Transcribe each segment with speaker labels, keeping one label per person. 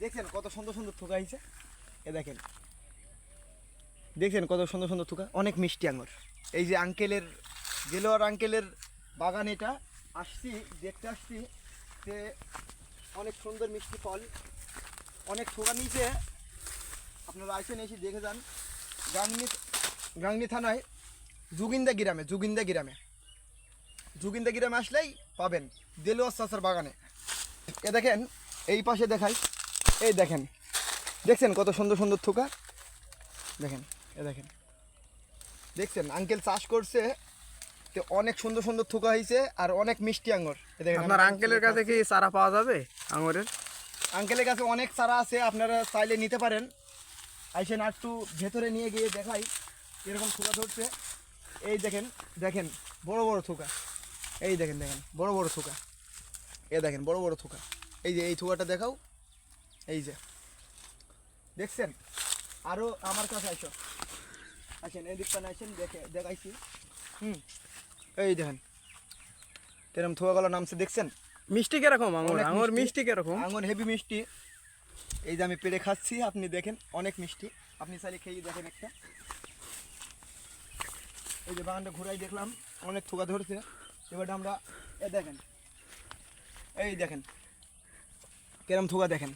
Speaker 1: দেখছেন কত সুন্দর সুন্দর থোকা হয়েছে? এ দেখেন। দেখছেন কত সুন্দর সুন্দর থোকা? অনেক মিষ্টি আঙুর। এই যে আঙ্কেলের গেলোয়ার আঙ্কেলের বাগান এটা। আসছি, দেখতে আসছি যে অনেক সুন্দর মিষ্টি ফল, অনেক থোকা নিচে আপনারা আসেন এসে দেখে যান। গাংনি গাংনি থানায় জুগিন্দা গ্রামে জুগিন্দা গ্রামে। জুগিন্দা গ্রামে আসলেই পাবেন দেলোয়ার চাচার বাগানে। এ দেখেন, এই পাশে দেখাই। এই দেখেন। দেখছেন কত সুন্দর সুন্দর থোকা? দেখেন এ দেখেন। দেখছেন আঙ্কেল চাষ করছে তো অনেক সুন্দর সুন্দর থোকা হয়েছে আর অনেক মিষ্টি আঙ্গুর। এ দেখেন
Speaker 2: আপনার আঙ্কেলের কাছে কি চারা পাওয়া যাবে আঙুরের
Speaker 1: আঙ্কেলের কাছে অনেক চারা আছে আপনারা চাইলে নিতে পারেন। আইসেন আর একটু ভেতরে নিয়ে গিয়ে দেখাই এরকম থোকা ধরছে। এই দেখেন দেখেন বড় বড় থোকা। এই দেখেন দেখেন বড় বড় থোকা। এ দেখেন বড় বড় থোকা। এই যে এই থোকাটা দেখাও। এই যে। দেখছেন? আরও আমার কাছে আইসো। আছেন এই দিকটা আছেন দেখে দেখাইছি। হুম। এই দেখেন। এরকম থোকাগুলো নামছে দেখছেন?
Speaker 2: মিষ্টি কীরকম আঙুর? আঙুর
Speaker 1: মিষ্টি।
Speaker 2: মিষ্টি কীরকম?
Speaker 1: আঙুর হেভি মিষ্টি। এই যে আমি পেড়ে খাচ্ছি আপনি দেখেন অনেক মিষ্টি। আপনি চাইলে খেয়ে দেখেন একটা। এই যে বাগানটা ঘুরাই দেখলাম অনেক থোকা ধরছে। এবার আমরা এ দেখেন। এই দেখেন। কেরম থোকা দেখেন।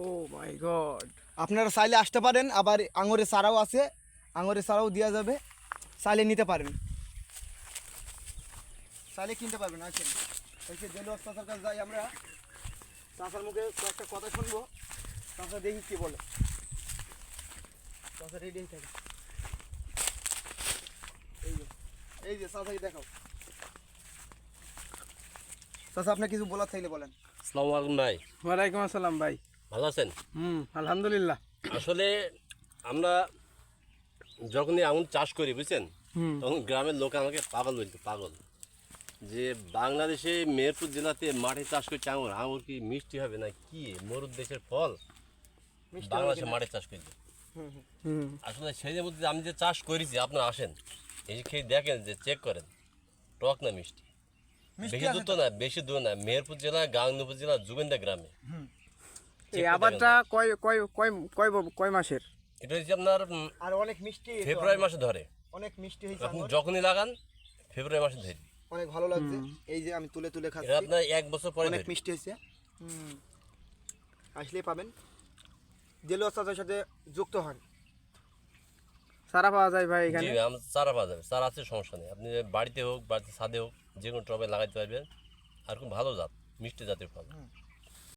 Speaker 2: ও মাই গড
Speaker 1: আপনারা চাইলে আসতে পারেন আবার আঙুরের চারাও আছে। আঙুরের চারাও দেওয়া যাবে। চাইলে নিতে পারেন। চাইলে কিনতে পারবেন আছেন ওই যে জেলুয়ার কাছে যাই আমরা। চাচার মুখে একটা কথা শুনব। চাচা দেখি কি বলে। চাচা রেডি হয়ে থাকে এই যে এই যে চাচাকে দেখাও। চাচা আপনার কিছু বলার থাকলে বলেন।
Speaker 3: আসসালামু আলাইকুম ভাই।
Speaker 2: ওয়ালাইকুম আসসালাম ভাই।
Speaker 3: ভালো আছেন?
Speaker 2: হুম আলহামদুলিল্লাহ।
Speaker 3: আসলে আমরা যখনই আঙুল চাষ করি বুঝছেন? তখন গ্রামের লোক আমাকে পাগল বলতো পাগল। যে বাংলাদেশে মেহেরপুর জেলাতে মাঠে চাষ করছে আঙুর আঙুর কি মিষ্টি হবে না কি? মরুদ দেশের ফল? বাংলাদেশে মাঠে চাষ করছে। আসলে সেই মধ্যে আমি যে চাষ করেছি আপনারা আসেন এই যে খেয়ে দেখেন যে চেক করেন টক না মিষ্টি? বেশি দূর তো না বেশি দূর না। মেহেরপুর জেলা গাংনপুর জেলা জুবেন্দা গ্রামে।
Speaker 2: এই আবারটা কয় কয় কয় কয় কয় মাসের?
Speaker 3: এটা হচ্ছে আপনার
Speaker 1: আর অনেক মিষ্টি
Speaker 3: ফেব্রুয়ারি মাসে ধরে।
Speaker 1: অনেক মিষ্টি হয়েছে
Speaker 3: আপনি যখনই লাগান ফেব্রুয়ারি মাসে ধরে।
Speaker 1: অনেক ভালো লাগছে। এই যে আমি তুলে তুলে খাচ্ছি।
Speaker 3: আপনার এক বছর পরে
Speaker 1: অনেক মিষ্টি হয়েছে। হুম। আসলেই পাবেন। দেলোয়ার চাচার সাথে যুক্ত হন।
Speaker 2: চারা পাওয়া যায় ভাই এখানে।
Speaker 3: জি আমার চারা পাওয়া যাবে। চারা আছে সমস্যা নেই। আপনি বাড়িতে হোক বাড়িতে ছাদে হোক যে কোনো টবে লাগাইতে পারবেন। আর খুব ভালো জাত মিষ্টি জাতের ফল।